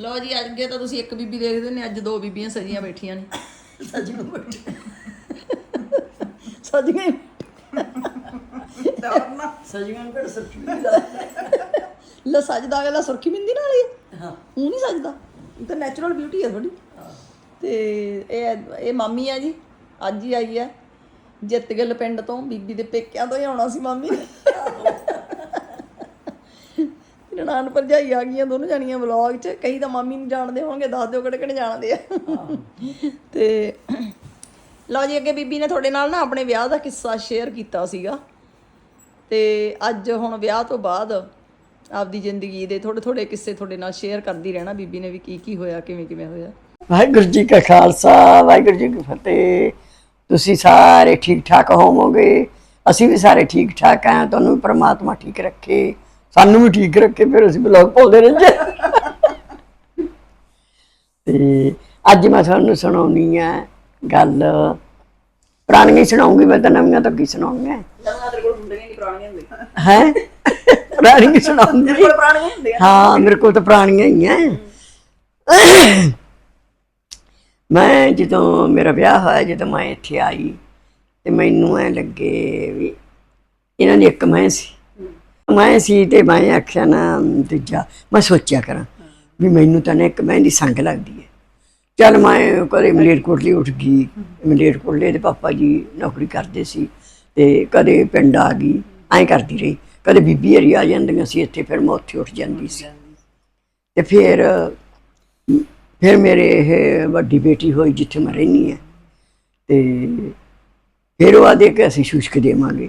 ਲਓ ਜੀ ਅੱਗੇ ਤਾਂ ਤੁਸੀਂ ਇੱਕ ਬੀਬੀ ਦੇਖਦੇ ਨੇ ਅੱਜ ਦੋ ਬੀਬੀਆਂ ਸਜੀਆਂ ਬੈਠੀਆਂ ਨੇ। ਸਜੀਆਂ ਬੈਠੀ ਸਜੀਆਂ ਦੌੜਨਾ ਸਜੀਆਂ ਕਿਹੜਾ ਸੱਚੀ ਲੈ ਸਜਦਾ ਅਗਲਾ ਸੁਰਖੀ ਬਿੰਦੀ ਨਾਲ ਹੀ ਹੈ। ਹਾਂ। ਉਹ ਨਹੀਂ ਸਜਦਾ। ਇਹ ਤਾਂ ਨੈਚੁਰਲ ਬਿਊਟੀ ਹੈ। ਤੁਹਾਡੀ ਤੇ ਇਹ ਇਹ ਮਾਮੀ ਆ ਜੀ ਅੱਜ ਹੀ ਆਈ ਹੈ ਜਿੱਤਗਿੱਲ ਪਿੰਡ ਤੋਂ ਬੀਬੀ ਦੇ ਪੇਕਿਆਂ ਤੋਂ ਹੀ ਆਉਣਾ ਸੀ ਮਾਮੀ ਨੇ। ਨਨਾਣ ਭਰਜਾਈ ਆ ਗਈਆਂ ਦੋਨੋਂ ਜਾਣੀਆਂ ਵਲੌਗ 'ਚ। ਕਈ ਤਾਂ ਮਾਮੀ ਨੂੰ ਜਾਣਦੇ ਹੋਣਗੇ ਦੱਸ ਦਿਓ ਕਿਹੜੇ ਕਿਹੜੇ ਜਾਣਦੇ ਆ। ਤੇ ਲਓ ਜੀ ਅੱਗੇ ਬੀਬੀ ਨੇ ਤੁਹਾਡੇ ਨਾਲ ਨਾ ਆਪਣੇ ਵਿਆਹ ਦਾ ਕਿੱਸਾ ਸ਼ੇਅਰ ਕੀਤਾ ਸੀਗਾ। ਤੇ ਅੱਜ ਹੁਣ ਵਿਆਹ ਤੋਂ ਬਾਅਦ ਆਪਦੀ ਜ਼ਿੰਦਗੀ ਦੇ ਥੋੜੇ ਥੋੜੇ ਕਿੱਸੇ ਤੁਹਾਡੇ ਨਾਲ ਸ਼ੇਅਰ ਕਰਦੀ ਰਹਿਣਾ। ਬੀਬੀ ਨੇ ਵੀ ਕੀ ਕੀ ਹੋਇਆ ਕਿਵੇਂ ਕਿਵੇਂ ਹੋਇਆ? ਵਾਹਿਗੁਰੂ ਜੀ ਕਾ ਖਾਲਸਾ ਵਾਹਿਗੁਰੂ ਜੀ ਕੀ ਫਤਿਹ। ਤੁਸੀਂ ਸਾਰੇ ਠੀਕ ਠਾਕ ਹੋਵੋਗੇ? ਅਸੀਂ ਵੀ ਸਾਰੇ ਠੀਕ ਠਾਕ ਆਂ ਤੁਹਾਨੂੰ ਪ੍ਰਮਾਤਮਾ ਠੀਕ ਰੱਖੇ। ਸਾਨੂੰ ਵੀ ਠੀਕ ਰੱਖੇ ਫਿਰ ਅਸੀਂ ਬਲੌਗ ਪਾਉਂਦੇ ਰਹਿੰਦੇ। ਤੇ ਅੱਜ ਮੈਂ ਤੁਹਾਨੂੰ ਸੁਣਾਉਣੀ ਆ ਗੱਲ। ਪੁਰਾਣੀਆਂ ਹੀ ਸੁਣਾਉਂਗੀ ਮੈਂ ਤਾਂ ਨਵੀਆਂ ਤਾਂ ਕੀ ਸੁਣਾਉਂਗਾ। ਨਵਾਂ ਤੇਰੇ ਕੋਲ ਨਹੀਂ ਪੁਰਾਣੀਆਂ ਹੁੰਦੀਆਂ। ਹੈ? ਪੁਰਾਣੀਆਂ ਹੀ ਸੁਣਾਉਂਗੀ ਪੁਰਾਣੀਆਂ ਹੁੰਦੀਆਂ। ਹਾਂ ਮੇਰੇ ਕੋਲ ਤਾਂ ਪੁਰਾਣੀਆਂ ਹੀ ਐ ਮੈਂ ਜਦੋਂ ਮੇਰਾ ਵਿਆਹ ਹੋਇਆ ਜਦੋਂ ਮੈਂ ਇੱਥੇ ਆਈ ਤੇ ਮੈਨੂੰ ਐ ਲੱਗੇ ਵੀ ਇਹਨਾਂ ਦੀ ਇੱਕ ਮੈਂ ਸੀ। ਮੈਂ ਸੀ ਤੇ ਮੈਂ ਆਖਿਆ ਨਾ ਦੂਜਾ, ਮੈਂ ਸੋਚਿਆ ਕਰਾਂ ਵੀ ਮੈਨੂੰ ਤਾਂ ਨਾ ਇੱਕ ਮੈਂ ਦੀ ਸੰਗ ਲੱਗਦੀ ਹੈ। ਚੱਲ ਮੈਂ ਕਦੇ ਮਲੇਰਕੋਟਲੀ ਉੱਠ ਗਈ। ਮਲੇਰਕੋਟਲੇ ਦੇ ਪਾਪਾ ਜੀ ਨੌਕਰੀ ਕਰਦੇ ਸੀ ਤੇ ਕਦੇ ਪਿੰਡ ਆ ਗਈ, ਐਂ ਕਰਦੀ ਰਹੀ। ਕਦੇ ਬੀਬੀ ਹਰੀ ਆ ਜਾਂਦੀਆਂ ਸੀ, ਇੱਥੇ ਫਿਰ ਮੈਂ ਉੱਥੇ ਉੱਠ ਜਾਂਦੀ ਸੀ। ਤੇ ਫਿਰ ਫਿਰ ਮੇਰੇ ਇਹ ਵੱਡੀ ਬੇਟੀ ਹੋਈ ਜਿੱਥੇ ਮੈਂ ਰਹਿੰਦੀ ਹਾਂ। ਤੇ ਫਿਰ ਉਹ ਆਦੇ ਕਿ ਅਸੀਂ ਸ਼ੁਸ਼ਕ ਦੇਵਾਂਗੇ।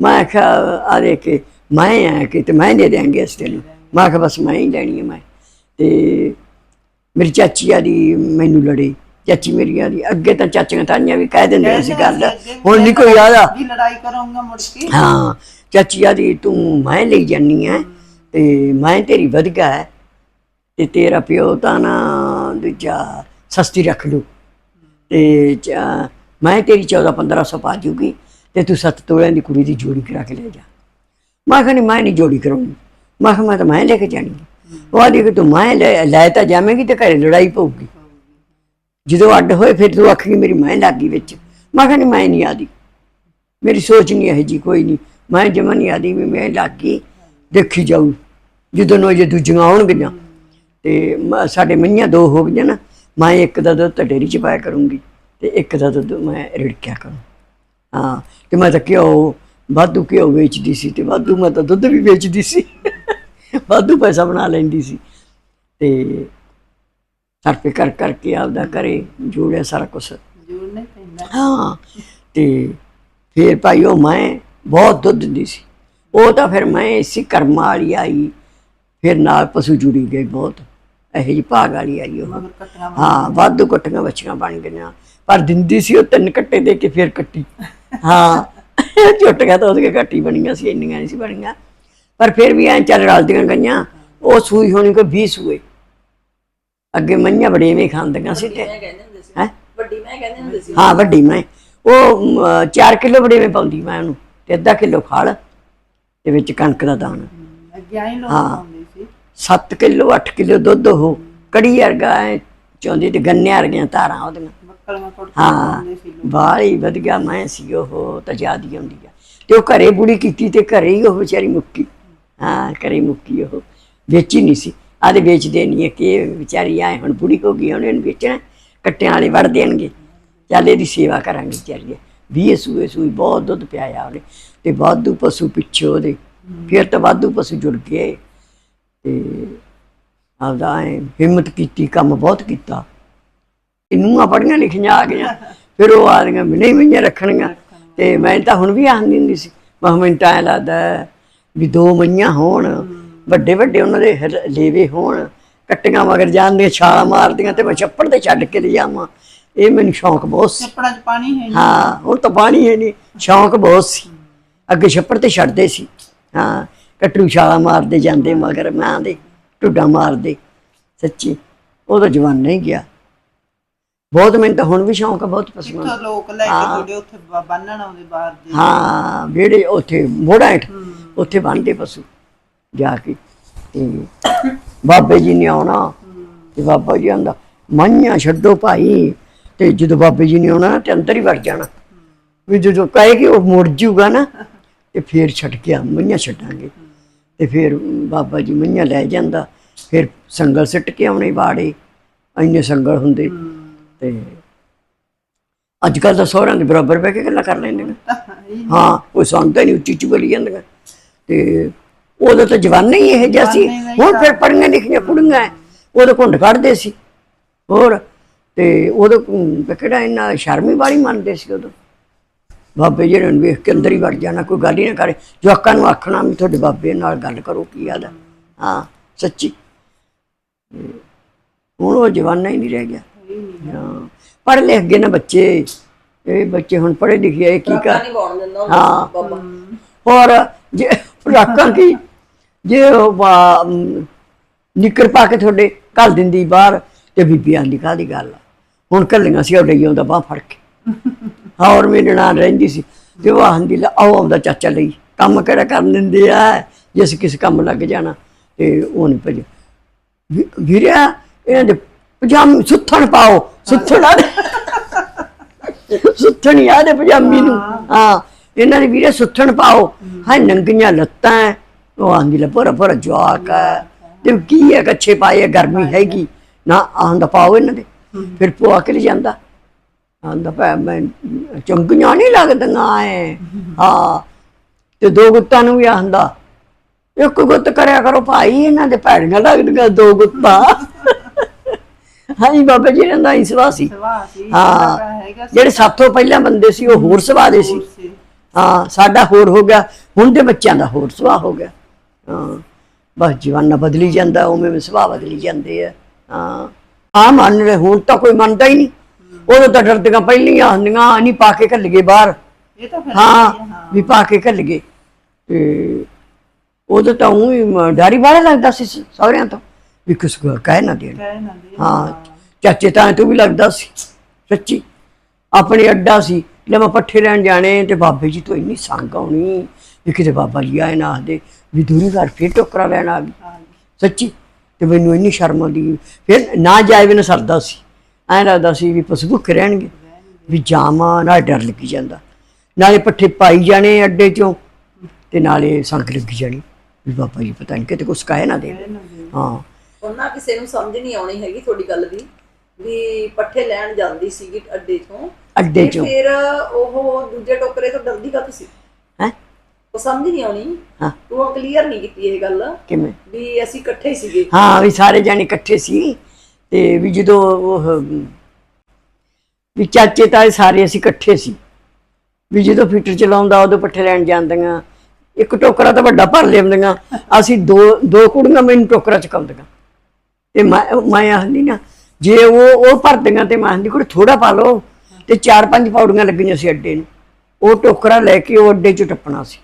ਮੈਂ ਕਿਹਾ ਆ ਦੇ ਕੇ ਮੈਂ ਆ ਕੇ ਤੇ ਮੈਂ ਦੇ ਦਿਆਂਗੇ ਇਸ ਤੈਨੂੰ ਮੈਂ ਕਿਹਾ ਬਸ ਮੈਂ ਹੀ ਲੈਣੀ ਹੈ ਮੈਂ। ਤੇ ਮੇਰੀ ਚਾਚੀ ਆ ਦੀ ਮੈਨੂੰ ਲੜੇ। ਚਾਚੀ ਮੇਰੀ ਆ ਦੀ ਅੱਗੇ ਤਾਂ ਚਾਚੀਆਂ ਤਾਈਆਂ ਵੀ ਕਹਿ ਦਿੰਦੇ ਸੀ ਗੱਲ। ਹੁਣ ਨਹੀਂ ਕੋਈ ਆਦਾ ਲੜਾਈ ਕਰੂੰਗਾ ਮੁੜ ਕੇ। ਹਾਂ ਚਾਚੀ ਆ ਦੀ ਤੂੰ ਮੈਂ ਲਈ ਜਾਨੀ ਐ ਤੇ ਮੈਂ ਤੇਰੀ ਵਧਗਾ ਹੈ ਤੇ ਤੇਰਾ ਪਿਓ ਤਾਂ ਨਾ ਦੂਜਾ ਸਸਤੀ ਰੱਖ ਲੂ ਤੇ ਮੈਂ ਤੇਰੀ 14 1500 ਪਾ ਜੂਗੀ ਤੇ ਤੂੰ ਸੱਤ ਤੋਲਿਆਂ ਦੀ ਕੁੜੀ ਦੀ ਜੋੜੀ ਕਰਾ ਕੇ ਲੈ ਜਾ। ਮੈਂ ਕਹਿੰਦੀ ਮੈਂ ਨਹੀਂ ਜੋੜੀ ਕਰਾਉਣੀ। ਮੈਂ ਕਿਹਾ, ਮੈਂ ਤਾਂ ਮੈਂ ਲੈ ਕੇ ਜਾਣੀ ਉਹ ਆਦੀ ਕਿ ਤੂੰ ਮੈਂ ਲੈ ਲੈ ਤਾਂ ਜਾਵੇਂਗੀ ਤੇ ਘਰੇ ਲੜਾਈ ਪਊਗੀ। ਜਦੋਂ ਅੱਡ ਹੋਏ ਫਿਰ ਤੂੰ ਆਖੀ ਮੇਰੀ ਮੈਂ ਲੱਗੀ ਵਿੱਚ। ਮੈਂ ਕਹਿੰਦੀ ਮੈਂ ਨਹੀਂ ਆਦੀ। ਮੇਰੀ ਸੋਚ ਨਹੀਂ ਹੈ ਜੀ ਕੋਈ ਨਹੀਂ। ਮੈਂ ਜਮਾ ਨਹੀਂ ਆਦੀ ਵੀ ਮੈਂ ਲੱਗ, ਦੇਖੀ ਜਾਊ। ਜਦੋਂ ਉਹ ਜੇ ਦੂਜੀਆਂ ਆਉਣਗੀਆਂ ਤੇ ਮ- ਸਾਡੇ ਮਈਆਂ ਦੋ ਹੋ ਗਈਆਂ ਨਾ, ਮੈਂ ਇੱਕ ਦਾ ਦੁੱਧ ਤਾਂ ਡੇਰੀ ਚ ਪਾਇਆ ਕਰੂੰਗੀ ਤੇ ਇੱਕ ਦਾ ਦੁੱਧ ਮੈਂ ਰਿੜਕਿਆ ਕਰੂੰ ਹਾਂ ਤੇ ਮੈਂ ਤਾਂ ਘਿਓ ਵਾਧੂ ਘਿਓ ਵੇਚਦੀ ਸੀ ਤੇ ਵਾਧੂ ਮੈਂ ਤਾਂ ਦੁੱਧ ਵੀ ਵੇਚਦੀ ਸੀ। ਵਾਧੂ ਪੈਸਾ ਬਣਾ ਲੈਂਦੀ ਸੀ। ਤੇ ਸਰਪੇ ਕਰ ਕਰਕੇ ਆਪਦਾ ਕਰੇ ਜੋੜਿਆ ਸਾਰਾ ਕੁਛ। ਜੂੜਨੇ ਪੈਂਦਾ। ਹਾਂ ਤੇ ਫਿਰ ਭਾਈ ਉਹ ਮੈਂ ਬਹੁਤ ਦੁੱਧ ਦਿੰਦੀ ਸੀ। ਉਹ ਤਾਂ ਫਿਰ ਮੈਂ ਇਸੇ ਕਰਮਾਂ ਵਾਲੀ ਆਈ ਫਿਰ ਨਾਲ ਪਸ਼ੂ ਜੁੜੀ ਗਏ ਬਹੁਤ। ਇਹੋ ਜਿਹੀ ਭਾਗ ਵਾਲੀ ਆਈ ਉਹ। ਹਾਂ ਵਾਧੂ ਕੱਟੀਆਂ ਬੱਚੀਆਂ ਬਣ ਗਈਆਂ। ਪਰ ਦਿੰਦੀ ਸੀ ਉਹ ਤਿੰਨ ਕੱਟੇ ਦੇ ਕੇ ਫਿਰ ਕੱਟੀ। ਹਾਂ ਝੁੱਟ ਗਿਆ ਤਾਂ ਉਹਦੇ ਕੱਟੀ ਬਣੀਆਂ ਸੀ ਇੰਨੀਆਂ ਨਹੀਂ ਸੀ ਬਣੀਆਂ। ਪਰ ਫਿਰ ਵੀ ਐਂ ਚੱਲ ਰਲਦੀਆਂ ਗਈਆਂ। ਉਹ ਸੂਈ ਹੋਣੀ ਕੋਈ 20 ਸੂਏ। ਅੱਗੇ ਮਈਆਂ ਬੜੇਵੇਂ ਖਾਂਦੀਆਂ ਸੀ ਤੇ ਹੈ? ਵੱਡੀ ਮੈਂ ਕਹਿੰਦੇ ਹੁੰਦੇ ਸੀ। ਹਾਂ ਵੱਡੀ ਮੈਂ। ਉਹ 4 ਕਿਲੋ ਬੜੇਵੇਂ ਪਾਉਂਦੀ ਮੈਂ ਉਹਨੂੰ। ਤੇ ਅੱਧਾ ਕਿਲੋ ਖਲ ਤੇ ਵਿੱਚ ਕਣਕ ਦਾ ਦਾਣਾ। ਅੱਗੇ ਆਈ ਲੋਕ ਹਾਂ। ਆਉਂਦੇ ਸੀ 7 ਕਿਲੋ 8 ਕਿਲੋ ਦੁੱਧ ਉਹ ਕੜੀ ਵਰਗਾ ਐ ਚਾਹੁੰਦੀ ਤੇ ਗੰਨੇ ਵਰਗੀਆਂ ਤਾਰਾਂ ਉਹਦੀਆਂ ਹਾਂ ਬਾਹਲੀ ਵਧੀਆ ਮੈਂ ਸੀ ਉਹ ਤਾਂ ਜਿਆਦੀ ਹੁੰਦੀ ਆ। ਤੇ ਉਹ ਘਰੇ ਬੁੜੀ ਕੀਤੀ ਤੇ ਘਰੇ ਹੀ ਉਹ ਵਿਚਾਰੀ ਮੁੱਕੀ। ਹਾਂ ਘਰੇ ਮੁੱਕੀ ਉਹ। ਵੇਚੀ ਨਹੀਂ ਸੀ। ਆਦੇ ਵੇਚਦੇ ਨਹੀਂ ਹੈ ਕਿ ਵਿਚਾਰੀ ਆਏ ਹੁਣ ਬੁੜੀ ਹੋ ਗਈ ਉਹਨੇ ਇਹਨੂੰ ਵੇਚਣਾ ਕੱਟਿਆਂ ਵਾਲੇ ਵੜ ਦੇਣਗੇ। ਚੱਲ ਇਹਦੀ ਸੇਵਾ ਕਰਾਂਗੇ ਵਿਚਾਰੀ ਵੀਹ ਸੂਏ ਸੂਈ ਬਹੁਤ ਦੁੱਧ ਪਿਆਇਆ ਉਹਨੇ। ਤੇ ਵਾਧੂ ਪਸ਼ੂ ਪਿੱਛੇ ਉਹਦੇ। ਫਿਰ ਤਾਂ ਵਾਧੂ ਪਸ਼ੂ ਜੁੜ ਗਏ। ਤੇ ਆਪਦਾ ਐਂ ਹਿੰਮਤ ਕੀਤੀ ਕੰਮ ਬਹੁਤ ਕੀਤਾ। ਇਹਨੂੰ ਪੜੀਆਂ ਲਿਖੀਆਂ ਆ ਗਈਆਂ ਫਿਰ ਉਹ ਆ ਰਹੀਆਂ ਵੀ ਨਹੀਂ ਮਈਆਂ ਰੱਖਣੀਆਂ। ਤੇ ਮੈਂ ਤਾਂ ਹੁਣ ਵੀ ਆਂਦੀ ਹੁੰਦੀ ਸੀ ਮੈਂ ਮੈਨੂੰ ਤਾਂ ਐਂ ਲੱਗਦਾ ਵੀ ਦੋ ਮਈਆਂ ਹੋਣ ਵੱਡੇ ਵੱਡੇ ਉਹਨਾਂ ਦੇ ਹਿਰ- ਲੇਵੇ ਹੋਣ ਕੱਟੀਆਂ ਮਗਰ ਜਾਂਦੀਆਂ ਛਾਲਾਂ ਮਾਰਦੀਆਂ ਤੇ ਮੈਂ ਛੱਪੜ ਤੇ ਛੱਡ ਕੇ ਲਿਜਾਵਾਂ ਇਹ ਮੈਨੂੰ ਸ਼ੌਂਕ ਬਹੁਤ ਸੀ। ਛੱਪੜਾਂ 'ਚ ਪਾਣੀ ਹੈ ਹਾਂ ਹੁਣ ਤਾਂ ਪਾਣੀ ਹੈ ਨਹੀਂ ਸ਼ੌਂਕ ਬਹੁਤ ਸੀ। ਅੱਗੇ ਛੱਪੜ ਤੇ ਛੱਡਦੇ ਸੀ। ਹਾਂ ਕਟਰੂ ਛਾਲਾ ਮਾਰਦੇ ਜਾਂਦੇ ਮਗਰ ਮਾਂ ਦੇ ਟੁੱਡਾ ਮਾਰਦੇ ਸੱਚੀ। ਉਹ ਤਾਂ ਜਵਾਨਾ ਹੀ ਗਿਆ। ਬਹੁਤ ਮੈਨੂੰ ਤਾਂ ਹੁਣ ਵੀ ਸ਼ੌਂਕ ਆ ਬਹੁਤ ਪਸੰਦ ਜਿੱਥੋਂ ਲੋਕ ਲੈ ਕੇ ਜੁੜੇ ਉੱਥੇ ਬੰਨਣ ਆਉਂਦੇ ਬਾਹਰ ਦੇ। ਹਾਂ ਵਿਹੜੇ ਉੱਥੇ ਮੋੜਾ ਹੇਠ ਉੱਥੇ ਬੰਨਦੇ ਪਸ਼ੂ ਜਾ ਕੇ। ਤੇ ਬਾਬੇ ਜੀ ਨੇ ਆਉਣਾ ਤੇ ਬਾਬਾ ਜੀ ਆਂਦਾ ਮਾਈਆਂ ਛੱਡੋ ਭਾਈ। ਤੇ ਜਦੋਂ ਬਾਬੇ ਜੀ ਨੇ ਆਉਣਾ ਤੇ ਅੰਦਰ ਹੀ ਵੜ ਜਾਣਾ। ਵੀ ਜਦੋਂ ਕਹੇ ਕਿ ਉਹ ਮੁੜ ਜੂਗਾ ਨਾ ਤੇ ਫੇਰ ਛੱਡ ਕੇ ਆ ਮਈਆਂ ਛੱਡਾਂਗੇ। ਤੇ ਫਿਰ ਬਾਬਾ ਜੀ ਮਈਆਂ ਲੈ ਜਾਂਦਾ ਫਿਰ ਸੰਗਲ ਸਿੱਟ ਕੇ ਆਉਣੇ ਬਾੜੇ ਇੰਨੇ ਸੰਗਲ ਹੁੰਦੇ। ਤੇ ਅੱਜ ਕੱਲ ਤਾਂ ਸਹੁਰਿਆਂ ਦੇ ਬਰਾਬਰ ਬਹਿ ਕੇ ਗੱਲਾਂ ਕਰ ਲੈਂਦੇ ਨੇ। ਹਾਂ ਕੋਈ ਸੁਣਦਾ ਨਹੀਂ ਉੱਚੀ ਉੱਚੀ ਬੋਲੀ ਜਾਂਦੀਆਂ ਤੇ ਉਦੋਂ ਤਾਂ ਜਵਾਨੇ ਹੀ ਇਹ ਜਿਹਾ ਸੀ। ਦਾ ਹੁਣ ਫਿਰ ਪੜੀਆਂ ਲਿਖੀਆਂ ਕੁੜੀਆਂ। ਉਦੋਂ ਘੁੰਡ ਕੱਢਦੇ ਸੀ। ਹੋਰ ਤੇ ਕ- ਕਿਹੜਾ ਇੰਨਾ ਸ਼ਰਮੀ ਵਾਲੀ ਮੰਨਦੇ ਸੀ ਉਦੋਂ। ਬਾਬੇ ਜੀ ਨੂੰ ਵੇਖ ਕੇ ਅੰਦਰ ਹੀ ਵੜ ਜਾਣਾ ਕੋਈ ਗੱਲ ਹੀ ਨਾ ਕਰੇ। ਜਵਾਕਾਂ ਨੂੰ ਆਖਣਾ ਵੀ ਤੁਹਾਡੇ ਬਾਬੇ ਨਾਲ ਗੱਲ ਕਰੋ ਕੀ ਆਦਾ ਹਾਂ ਸੱਚੀ। ਹੁਣ ਉਹ ਜਵਾਨਾ ਹੀ ਨਹੀਂ ਰਹਿ ਗਿਆ। ਹਾਂ ਪੜ੍ਹ ਲਿਖ ਗਏ ਨਾ ਬੱਚੇ। ਇਹ ਬੱਚੇ ਹੁਣ ਪੜ੍ਹੇ ਲਿਖੇ ਆ, ਕੀ ਕਰ ਹਾਂ। ਬਾਬਾ। ਹੋਰ ਜੇ ਫਰਾਕਾਂ ਕੀ? ਜੇ ਉਹ ਨਿੱਕਰ ਪਾ ਕੇ ਤੁਹਾਡੇ ਘੱਲ ਦਿੰਦੀ ਬਾਹਰ ਤੇ ਬੀਬੀਆਂ ਦੀ ਕਾਹਦੀ ਗੱਲ ਹੁਣ ਕੱਲੀਆਂ ਸੀ ਉਹ ਲਈ ਆਉਂਦਾ ਬਾਹ ਫੜ ਕੇ। ਹੋਰ ਮੇਰੇ ਨਾਲ ਰਹਿੰਦੀ ਸੀ। ਤੇ ਉਹ ਆਂਦੀ ਲੈ ਆਓ ਆਉਂਦਾ ਚਾਚਾ ਲਈ। ਕੰਮ ਕਿਹੜਾ ਕਰਨ ਦਿੰਦੇ ਆ? ਜਿਸ ਕਿਸ ਕੰਮ ਲੱਗ ਜਾਣਾ। ਤੇ ਉਹ ਨਹੀਂ ਭਜ ਵੀਰਿਆ ਇਹਨਾਂ ਦੇ ਪਜਾਮੇ ਸੁੱਥਣ ਪਾਓ। ਸੁੱਥਣ ਆ ਸੁੱਥਣ ਆ ਦੇ ਪਜਾਮੀ ਨੂੰ। ਹਾਂ। ਇਹਨਾਂ ਦੇ ਵੀਰੇ ਸੁੱਥਣ ਪਾਓ। ਹਾਂ ਨੰਗੀਆਂ ਲੱਤਾਂ ਐ। ਉਹ ਆਂਦੀ ਲੈ ਪੂਰਾ ਪੂਰਾ ਜਵਾਕ ਹੈ ਤੇ ਕੀ ਹੈ ਕੱਛੇ ਪਾਏ ਆ, ਗਰਮੀ ਹੈਗੀ। ਨਾ ਆਂਦਾ ਪਾਓ ਇਹਨਾਂ ਦੇ। ਫਿਰ ਪਵਾ ਕੇ ਲੈ ਜਾਂਦਾ। ਆਂਦਾ ਪੈ ਮੈਂ ਚੰਗੀਆਂ ਨਹੀਂ ਲੱਗਦੀਆਂ ਐ। ਹਾਂ। ਤੇ ਦੋ ਗੁੱਤਾਂ ਨੂੰ ਵੀ ਆਂਦਾ ਇੱਕ ਗੁੱਤ ਕਰਿਆ ਕਰੋ ਭਾਈ ਇਹਨਾਂ ਦੇ ਭੈੜੀਆਂ ਲੱਗਦੀਆਂ ਦੋ ਗੁੱਤਾਂ। ਹਾਂਜੀ ਬਾਬਾ ਜੀ ਇਹਨਾਂ ਦਾ ਹੀ ਸੁਭਾਅ ਸੀ। ਹਾਂ। ਜਿਹੜੇ ਤੋਂ ਪਹਿਲਾਂ ਬੰਦੇ ਸੀ ਉਹ ਹੋਰ ਸੁਭਾਅ ਦੇ ਸੀ। ਹਾਂ ਸਾਡਾ ਹੋਰ ਹੋ ਗਿਆ। ਹੁਣ ਦੇ ਬੱਚਿਆਂ ਦਾ ਹੋਰ ਸੁਭਾਅ ਹੋ ਗਿਆ। ਹਾਂ। ਬਸ ਜਵਾਨਾ ਬਦਲੀ ਜਾਂਦਾ ਉਵੇਂ ਸੁਭਾਅ ਬਦਲੀ ਜਾਂਦੇ ਆ। ਹਾਂ। ਆ ਮੰਨ ਲੈ ਹੁਣ ਤਾਂ ਕੋਈ ਮੰਨਦਾ ਹੀ ਨਹੀਂ। ਉਦੋਂ ਤਾਂ ਡਰਦੀਆਂ ਪਹਿਲੀਆਂ ਹੁੰਦੀਆਂ ਨਹੀਂ ਪਾ ਕੇ ਘੱਲ ਗਏ ਬਾਹਰ। ਇਹ ਤਾਂ ਫਿਰ ਹਾਂ ਵੀ ਪਾ ਕੇ ਘੱਲ ਗਏ ਤੇ ਉਦੋਂ ਤਾਂ ਉਹ ਡਾਰੀ ਵਾਲਾ ਲੱਗਦਾ ਸੀ ਸਹੁਰਿਆਂ ਤੋਂ। ਵੀ ਕਹਿ ਨਾ ਦੇਣ। ਕਹਿ ਨਾ ਦੇ ਹਾਂ ਚਾਚੇ ਤਾਂ ਤੂੰ ਵੀ ਲੱਗਦਾ ਸੀ ਸੱਚੀ। ਆਪਣੇ ਅੱਡਾ ਸੀ ਲੈ ਮੈਂ ਪੱਠੇ ਲੈਣ ਜਾਣੇ ਤੇ ਬਾਬੇ ਜੀ ਤੋਂ ਇੰਨੀ ਸੰਗ ਆਉਣੀ ਵੀ ਕਿਤੇ ਬਾਬਾ ਜੀ ਆਏ ਨਾ ਆਖਦੇ ਵੀ ਦੂਰੀ ਘਰ ਫੇਰ ਟੋਕਰਾ ਲੈਣ ਆ ਗਈ। ਸੱਚੀ। ਤੇ ਮੈਨੂੰ ਇੰਨੀ ਸ਼ਰਮ ਆਉਂਦੀ ਫਿਰ ਨਾ ਜਾਏ ਵੀ ਨਾ ਸਰਦਾ ਸੀ। ਐਂ ਲੱਗਦਾ ਸੀ ਵੀ ਪਸ਼ੂ ਭੁੱਖੇ ਰਹਿਣਗੇ ਵੀ ਜਾਵਾਂ ਨਾਲ ਡਰ ਲੱਗੀ ਜਾਂਦਾ। ਨਾਲੇ ਪੱਠੇ ਪਾਈ ਜਾਣੇ ਅੱਡੇ ਚੋਂ ਤੇ ਨਾਲੇ ਸੰਗ ਲੱਗੀ ਜਾਣੀ। ਵੀ ਬਾਬਾ ਜੀ ਪਤਾ ਨਹੀਂ ਕਿਤੇ ਕੁਛ ਕਹਿ ਨਾ ਦੇ ਹਾਂ। ਉਹਨਾਂ ਕਿਸੇ ਨੂੰ ਸਮਝ ਨਹੀਂ ਆਉਣੀ ਹੈਗੀ ਤੁਹਾਡੀ ਗੱਲ ਦੀ ਵੀ ਪੱਠੇ ਲੈਣ ਜਾਂਦੀ ਸੀਗੀ ਅੱਡੇ ਤੋਂ ਅੱਡੇ ਤੇ ਚੋਂ। ਫਿਰ ਉਹ ਦੂਜੇ ਟੋਕਰੇ ਤੋਂ ਡਰਦੀ ਕਾ ਤੁਸੀਂ ਹੈ? ਉਹ ਸਮਝ ਨਹੀਂ ਆਉਣੀ। ਹਾਂ। ਤੂੰ ਕਲੀਅਰ ਨਹੀਂ ਕੀਤੀ ਇਹ ਗੱਲ। ਕਿਵੇਂ? ਵੀ ਅਸੀਂ ਇਕੱਠੇ ਸੀਗੇ। ਹਾਂ ਵੀ ਸਾਰੇ ਜਾਣੇ ਇਕੱਠੇ ਸੀ। ਤੇ ਵੀ ਜਦੋਂ ਉਹ, ਵੀ ਚਾਚੇ ਤਾਏ ਸਾਰੇ ਅਸੀਂ ਇਕੱਠੇ ਸੀ। ਵੀ ਜਦੋਂ ਫਿੱਟਰ ਚਲਾਉਂਦਾ, ਉਦੋਂ ਪੱਠੇ ਲੈਣ ਜਾਂਦੀਆਂ। ਇੱਕ ਟੋਕਰਾ ਤਾਂ ਵੱਡਾ ਭਰ ਲਿਆਉਂਦੀਆਂ ਅਸੀਂ ਦੋ ਦੋ ਕੁੜੀਆਂ ਮੈਨੂੰ ਟੋਕਰਾ ਚਕਾਉਂਦੀਆਂ। ਤੇ ਮੈਂ ਮੈਂ ਆਖਦੀ ਨਾ, ਜੇ ਉਹ ਉਹ ਭਰਦੀਆਂ ਤੇ ਮੈਂ ਆਖਦੀ, ਕੁੜੇ ਥੋੜਾ ਪਾ ਲਓ। ਤੇ ਚਾਰ ਪੰਜ ਪੌੜੀਆਂ ਲੱਗੀਆਂ ਸੀ ਅੱਡੇ ਨੂੰ। ਉਹ ਟੋਕਰਾ ਲੈ ਕੇ ਉਹ ਅੱਡੇ 'ਚ ਟੱਪਣਾ ਸੀ।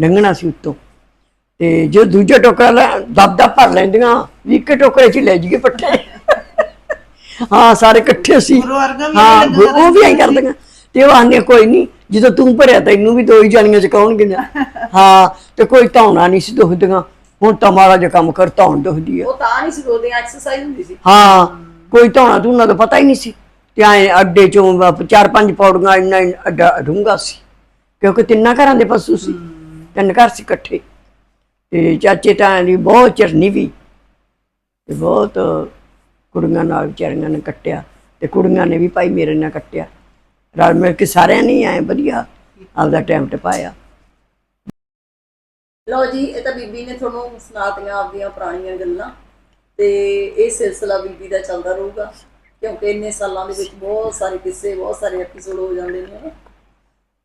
ਲੰਘਣਾ ਸੀ ਉੱਤੋਂ। ਤੇ ਜੋ ਦੂਜਾ ਟੋਕਰਾ ਲੈ ਦਬ ਦਬ ਭਰ ਲੈਂਦੀਆਂ, ਵੀ ਇੱਕ ਟੋਕਰੇ 'ਚ ਲੈ ਜੀਏ ਪੱਠੇ। ਹਾਂ ਸਾਰੇ ਇਕੱਠੇ ਸੀ। ਗੁਰੂ ਵਰਗਾ ਵੀ ਹਾਂ ਉਹ ਵੀ ਐਂ ਕਰਦੀਆਂ। ਤੇ ਉਹ ਆਂਦੇ ਕੋਈ ਨਹੀਂ ਜਦੋਂ ਤੂੰ ਭਰਿਆ ਤੈਨੂੰ ਵੀ ਦੋ ਹੀ ਜਾਣੀਆਂ ਚਕਾਉਣਗੀਆਂ ਹਾਂ ਤੇ ਕੋਈ ਧੌਣਾ ਨਹੀਂ ਸੀ ਦੁਖਦੀਆਂ। ਹੁਣ ਤਾਂ ਜਿਹਾ ਕੰਮ ਕਰ ਧੌਣ ਦੁਖਦੀ ਆ। ਉਹ ਤਾਂ ਨਹੀਂ ਸੀ ਦੋਦੇ ਐਕਸਰਸਾਈਜ਼ ਹੁੰਦੀ ਸੀ। ਹਾਂ ਕੋਈ ਧੌਣਾ ਧੂਣਾ ਦਾ ਪਤਾ ਹੀ ਨਹੀਂ ਸੀ। ਤੇ ਐ ਅੱਡੇ ਚੋਂ ਵਾ- ਚਾਰ ਪੰਜ ਪੌੜੀਆਂ ਇੰਨਾ ਇੰਨਾ ਅੱਡਾ ਡੂੰਘਾ ਸੀ। ਕਿਉਂਕਿ ਤਿੰਨਾਂ ਘਰਾਂ ਦੇ ਪਸ਼ੂ ਸੀ। ਤਿੰਨ ਘਰ ਸੀ ਇਕੱਠੇ। ਤੇ ਚਾਚੇ ਤਾਂ ਦੀ ਬਹੁਤ ਚਰਨੀ ਵੀ। ਤੇ ਬਹੁਤ ਕੁੜੀਆਂ ਨਾਲ ਵਿਚਾਰੀਆਂ ਨੇ ਕੱਟਿਆ ਤੇ ਕੁੜੀਆਂ ਨੇ ਵੀ ਭਾਈ ਮੇਰੇ ਨਾਲ ਕੱਟਿਆ। ਰਲ ਮਿਲ ਕੇ ਸਾਰਿਆਂ ਨੇ ਐ ਵਧੀਆ ਆਪਦਾ ਟਾਈਮ ਟਪਾਇਆ। ਲਓ ਜੀ, ਇਹ ਤਾਂ ਬੀਬੀ ਨੇ ਤੁਹਾਨੂੰ ਸੁਣਾਤੀਆਂ ਆਪਦੀਆਂ ਪੁਰਾਣੀਆਂ ਗੱਲਾਂ ਤੇ ਇਹ ਸਿਲਸਿਲਾ ਬੀਬੀ ਦਾ ਚੱਲਦਾ ਰਹੂਗਾ ਕਿਉਂਕਿ ਇੰਨੇ ਸਾਲਾਂ ਦੇ ਵਿੱਚ ਬਹੁਤ ਸਾਰੇ ਕਿੱਸੇ, ਬਹੁਤ ਸਾਰੇ ਐਪੀਸੋਡ ਹੋ ਜਾਂਦੇ ਨੇ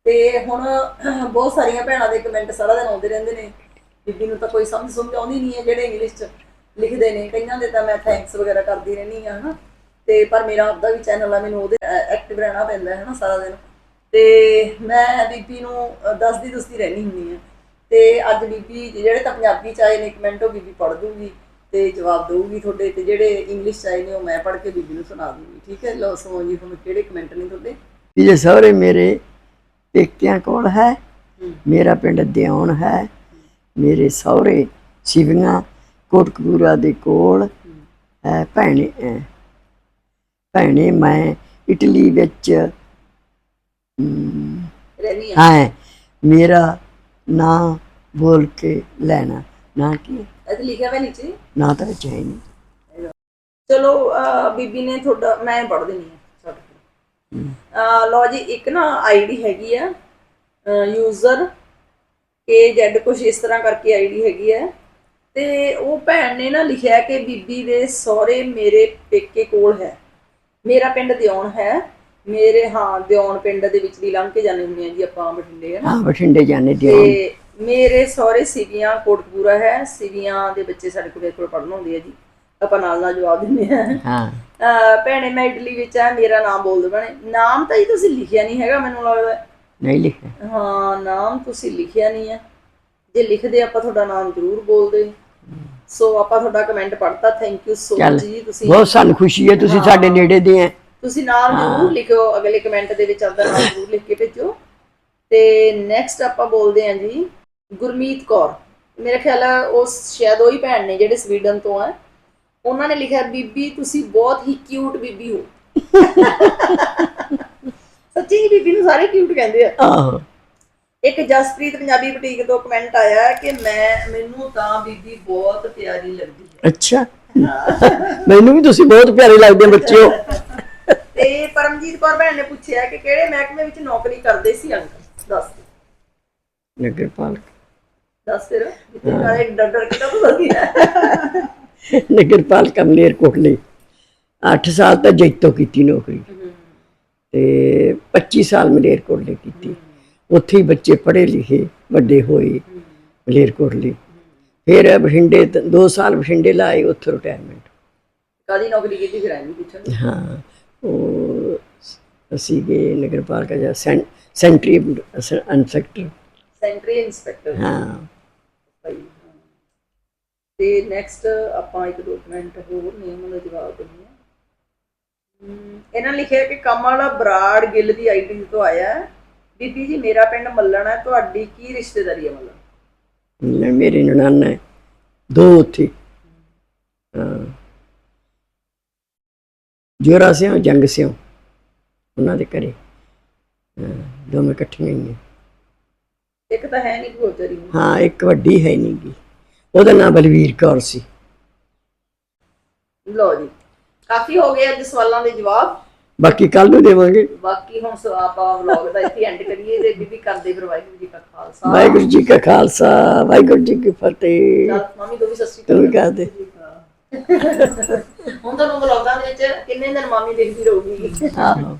ਤੇ ਹੁਣ ਬਹੁਤ ਸਾਰੀਆਂ ਭੈਣਾਂ ਦੇ ਕਮੈਂਟ ਸਾਰਾ ਦਿਨ ਆਉਂਦੇ ਰਹਿੰਦੇ ਨੇ। ਬੀਬੀ ਨੂੰ ਤਾਂ ਕੋਈ ਸਮਝ ਸਮਝ ਆਉਂਦੀ ਨਹੀਂ ਹੈ ਜਿਹੜੇ ਇੰਗਲਿਸ਼ ਚ। ਲਿਖਦੇ ਨੇ। ਕਈਆਂ ਦੇ ਤਾਂ ਮੈਂ ਥੈਂਕਸ ਵਗੈਰਾ ਕਰਦੀ ਰਹਿੰਦੀ ਆ ਹਨਾ। ਤੇ ਪਰ ਮੇਰਾ ਆਪਦਾ ਵੀ ਚੈਨਲ ਆ ਮੈਨੂੰ ਉਹਦੇ ਐਕਟਿਵ ਰਹਿਣਾ ਪੈਂਦਾ ਹੈ ਹਨਾ ਸਾਰਾ ਦਿਨ। ਤੇ ਮੈਂ ਬੀਬੀ ਨੂੰ ਦੱਸਦੀ ਦੱਸਦੀ ਰਹਿਣੀ ਹੁੰਦੀ ਆ ਤੇ ਅੱਜ ਬੀਬੀ ਜਿਹੜੇ ਤਾਂ ਪੰਜਾਬੀ ਚ ਆਏ ਨੇ ਕਮੈਂਟ ਉਹ ਬੀਬੀ ਪੜ੍ਹ ਦੂਗੀ ਤੇ ਜਵਾਬ ਦਊਗੀ ਤੁਹਾਡੇ ਤੇ ਜਿਹੜੇ ਇੰਗਲਿਸ਼ ਚ ਆਏ ਨੇ ਉਹ ਮੈਂ ਪੜ੍ਹ ਕੇ ਬੀਬੀ ਨੂੰ ਸੁਣਾ ਦੂਗੀ ਠੀਕ ਹੈ? ਲਓ ਸੁਣੋ ਜੀ ਹੁਣ ਕਿਹੜੇ ਕਮੈਂਟ ਨੇ ਤੁਹਾਡੇ? ਜੇ ਸਹੁਰੇ ਮੇਰੇ ਪੇਕਿਆਂ ਕੋਲ ਹੈ ਮੇਰਾ ਪਿੰਡ ਦਿਉਣ ਹੈ ਮੇਰੇ ਸਹੁਰੇ ਸਿਵੀਆਂ ਕੋਟਕਪੂਰਾ ਦੇ ਕੋਲ। ਹੈ ਭੈਣੇ ਅਹ, ਭੈਣੇ ਮੈਂ ਇਟਲੀ ਵਿੱਚ ਰਹਿਣੀ ਆ ਹਾਂ ਮੇਰਾ ਨਾਂ ਬੋਲ ਕੇ ਲੈਣਾ। ਨਾਂ ਕੀ ਹੈ? ਇਹ ਲਿਖਿਆ ਹੋਇਆ ਨੀਚੇ ਨਾਂ ਤਾਂ ਵਿੱਚ ਹੈ ਨਹੀਂ। ਚਲੋ ਅਹ ਬੀਬੀ ਨੇ ਤੁਹਾਡਾ ਮੈਂ ਪੜ੍ਹ ਦਿੰਦੀ ਹਾਂ ਛੱਡ ਲੋ ਜੀ ਇੱਕ ਨਾ ਆਈਡੀ ਹੈਗੀ ਆ ਯੂਜ਼ਰ ਕੇ ਜੈਡ ਕੁਛ ਇਸ ਤਰ੍ਹਾਂ ਕਰਕੇ ਆਈਡੀ ਹੈਗੀ ਹੈ ਤੇ ਉਹ ਭੈਣ ਨੇ ਨਾ ਲਿਖਿਆ ਕਿ ਬੀਬੀ ਦੇ ਸਹੁਰੇ ਮੇਰੇ ਪੇਕੇ ਕੋਲ ਹੈ। ਮੇਰਾ ਪਿੰਡ ਦਿਉਣ ਹੈ। ਮੇਰੇ ਹਾਂ ਦਿਉਣ ਪਿੰਡ ਦੇ ਵਿੱਚ ਦੀ ਲੰਘ ਕੇ ਜਾਂਦੇ ਹੁੰਦੇ ਆ ਜੀ ਆਪਾਂ ਬਠਿੰਡੇ ਹੈ ਬਠਿੰਡੇ ਜਾਣੇ ਦਿਓ ਤੇ ਮੇਰੇ ਸਹੁਰੇ ਸਿਵੀਆਂ ਕੋਟਕਪੂਰਾ ਹੈ। ਸਿਵੀਆਂ ਦੇ ਬੱਚੇ ਸਾਡੇ ਕੋਲ ਕੋਲ ਪੜਨ ਹੁੰਦੇ ਆ ਜੀ। ਆਪਾਂ ਨਾਲ ਨਾਲ ਜਵਾਬ ਦਿੰਦੇ ਆ। ਹਾਂ। ਅਹ ਭੈਣੇ ਮੈਂ ਇਟਲੀ ਵਿੱਚ ਆ ਮੇਰਾ ਨਾਮ ਬੋਲ ਦਿਓ ਭੈਣੇ। ਨਾਮ ਤਾਂ ਜੀ ਤੁਸੀਂ ਲਿਖਿਆ ਨਹੀਂ ਹੈਗਾ ਮੈਨੂੰ ਲੱਗਦਾ। ਨਹੀਂ ਲਿਖਿਆ। ਹਾਂ ਨਾਮ ਤੁਸੀਂ ਲਿਖਿਆ ਨਹੀਂ ਹੈ ਜੇ ਲਿਖਦੇ ਆਪਾਂ ਤੁਹਾਡਾ ਨਾਮ ਜ਼ਰੂਰ ਬੋਲਦੇ। ਸੋ ਆਪਾਂ ਤੁਹਾਡਾ ਕਮੈਂਟ ਪੜਤਾ ਥੈਂਕ ਯੂ ਸੋ ਚੱਲ ਜੀ ਤੁਸੀਂ ਬਹੁਤ ਸਾਨੂੰ ਖੁਸ਼ੀ ਹੈ ਤੁਸੀਂ ਸਾਡੇ ਨੇੜੇ ਦੇ ਹੈ। ਤੁਸੀਂ ਨਾਮ ਜ਼ਰੂਰ ਲਿਖਿਓ ਅਗਲੇ ਕਮੈਂਟ ਦੇ ਵਿੱਚ ਆਪਦਾ ਨਾਮ ਜ਼ਰੂਰ ਲਿਖ ਕੇ ਭੇਜੋ। ਤੇ ਨੈਕਸਟ ਆਪਾਂ ਬੋਲਦੇ ਹਾਂ ਜੀ ਗੁਰਮੀਤ ਕੌਰ। ਮੇਰੇ ਖਿਆਲ ਹੈ ਉਹ ਸ਼ਾਇਦ ਉਹੀ ਭੈਣ ਨੇ ਜਿਹੜੇ ਸਵੀਡਨ ਤੋਂ ਆ। ਉਹਨਾਂ ਨੇ ਲਿਖਿਆ ਬੀਬੀ ਤੁਸੀਂ ਬਹੁਤ ਹੀ ਕਿਊਟ ਬੀਬੀ ਹੋ। ਸੱਚੀ ਹੀ ਬੀਬੀ ਨੂੰ ਸਾਰੇ ਕਿਊਟ ਕਹਿੰਦੇ ਆ। ਆਹੋ। ਇੱਕ ਜਸਪ੍ਰੀਤ ਪੰਜਾਬੀ ਬੁਟੀਕ ਤੋਂ ਕਮੈਂਟ ਆਇਆ ਕਿ ਮੈਂ ਮੈਨੂੰ ਤਾਂ ਬੀਬੀ ਬਹੁਤ ਪਿਆਰੀ ਲੱਗਦੀ ਹੈ। ਅੱਛਾ। ਮੈਨੂੰ ਵੀ ਤੁਸੀਂ ਬਹੁਤ ਪਿਆਰੇ ਲੱਗਦੇ ਹੋ ਬੱਚਿਓ। ਤੇ ਪਰਮਜੀਤ ਕੌਰ ਭੈਣ ਨੇ ਪੁੱਛਿਆ ਕਿ ਕਿਹੜੇ ਮਹਿਕਮੇ ਵਿੱਚ ਨੌਕਰੀ ਕਰਦੇ ਸੀ ਅੰਕਲ? ਦੱਸ ਨਗਰ ਪਾਲਕ ਦੱਸ ਫਿਰ। ਜਿੱਥੇ ਨਾਲੇ ਡਰ ਡਰ ਕੇ ਤਾਂ ਬੋਲਦੀ ਹੈ। ਨਗਰ ਪਾਲਿਕਾ ਮਲੇਰ ਕੋਟਲੇ। 8 ਸਾਲ ਤਾਂ ਜੈਤੋ ਕੀਤੀ ਨੌਕਰੀ। ਤੇ 25 ਸਾਲ ਮਲੇਰ ਕੋਟਲੇ ਕੀਤੀ। ਉੱਥੇ ਹੀ ਬੱਚੇ ਪੜ੍ਹੇ ਲਿਖੇ ਵੱਡੇ ਹੋਏ ਮਲੇਰ ਕੋਟਲੇ ਫਿਰ ਬਠਿੰਡੇ 2 ਸਾਲ ਬਠਿੰਡੇ ਲਾਏ ਉੱਥੇ ਰਿਟਾਇਰਮੈਂਟ ਕਾਦੀ ਨੌਕਰੀ ਕੀਤੀ ਫਿਰ ਆਈ ਪੁੱਛਣ ਹਾਂ ਉਹ ਅਸੀਂ ਗਏ ਨਗਰ ਪਾਲਿਕਾ ਜਾਂ ਸੈਂਟਰੀ ਇਨਸਪੈਕਟਰ ਸੈਂਟਰੀ ਇਨਸਪੈਕਟਰ ਹਾਂ। ਤੇ ਨੈਕਸਟ ਆਪਾਂ ਇੱਕ ਡਾਕੂਮੈਂਟ ਹੋਰ ਨੇ ਉਹਨਾਂ ਦਾ ਜਵਾਬ ਦਿੰਦੇ ਹਾਂ। ਇਹਨਾਂ ਲਿਖਿਆ ਕਿ ਕਮਲ ਬਰਾੜ ਗਿੱਲ ਦੀ ਆਈਡੀ ਤੋਂ ਆਇਆ ਹੈ। ਬੀਬੀ ਜੀ ਮੇਰਾ ਪਿੰਡ ਮੱਲਣ ਹੈ ਤੁਹਾਡੀ ਕੀ ਰਿਸ਼ਤੇਦਾਰੀ ਹੈ ਮੱਲਣ? ਲੈ ਮੇਰੇ ਨਨਾਣ ਹੈ ਦੋ ਉੱਥੇ। ਹਾਂ। ਜੋਰਾ ਸਿਓ ਜੰਗ ਸਿਓ ਉਹਨਾਂ ਦੇ ਘਰੇ। ਹਾਂ, ਦੋਵੇਂ ਇਕੱਠੀਆਂ ਹੀ ਹੈ। ਇੱਕ ਤਾਂ ਹੈ ਨਹੀਂ ਗੋਚਰੀ ਹਾਂ ਇੱਕ ਵੱਡੀ ਹੈ ਨੀ ਗੀ। ਉਹਦਾ ਨਾਮ ਬਲਵੀਰ ਕੌਰ ਸੀ। ਲਓ ਜੀ ਕਾਫੀ ਹੋ ਗਏ ਅੱਜ ਸਵਾਲਾਂ ਦੇ ਜਵਾਬ। ਬਾਕੀ ਕੱਲ ਨੂੰ ਦੇਵਾਂਗੇ। ਬਾਕੀ ਹੁਣ ਸ- ਆਪਾਂ ਵਲੌਗ ਦਾ ਇੱਥੇ ਐਂਡ ਕਰੀਏ ਤੇ ਬੀਬੀ ਕਰਦੇ ਫਿਰ ਵਾਹਿਗੁਰੂ ਜੀ ਕਾ ਖਾਲਸਾ। ਵਾਹਿਗੁਰੂ ਜੀ ਕਾ ਖਾਲਸਾ ਵਾਹਿਗੁਰੂ ਜੀ ਕੀ ਫਤਿਹ। ਮੰਮੀ ਤੋਂ ਵੀ ਸਤਿ ਸ਼੍ਰੀ ਅਕਾਲ। ਦੇ। ਹੁਣ ਤੁਹਾਨੂੰ ਵਲੌਗਾਂ ਦੇ ਵਿੱਚ ਕਿੰਨੇ ਦਿਨ ਮਾਮੀ ਦੇਖਦੀ ਰਹੂਗੀ? ਆਹੋ।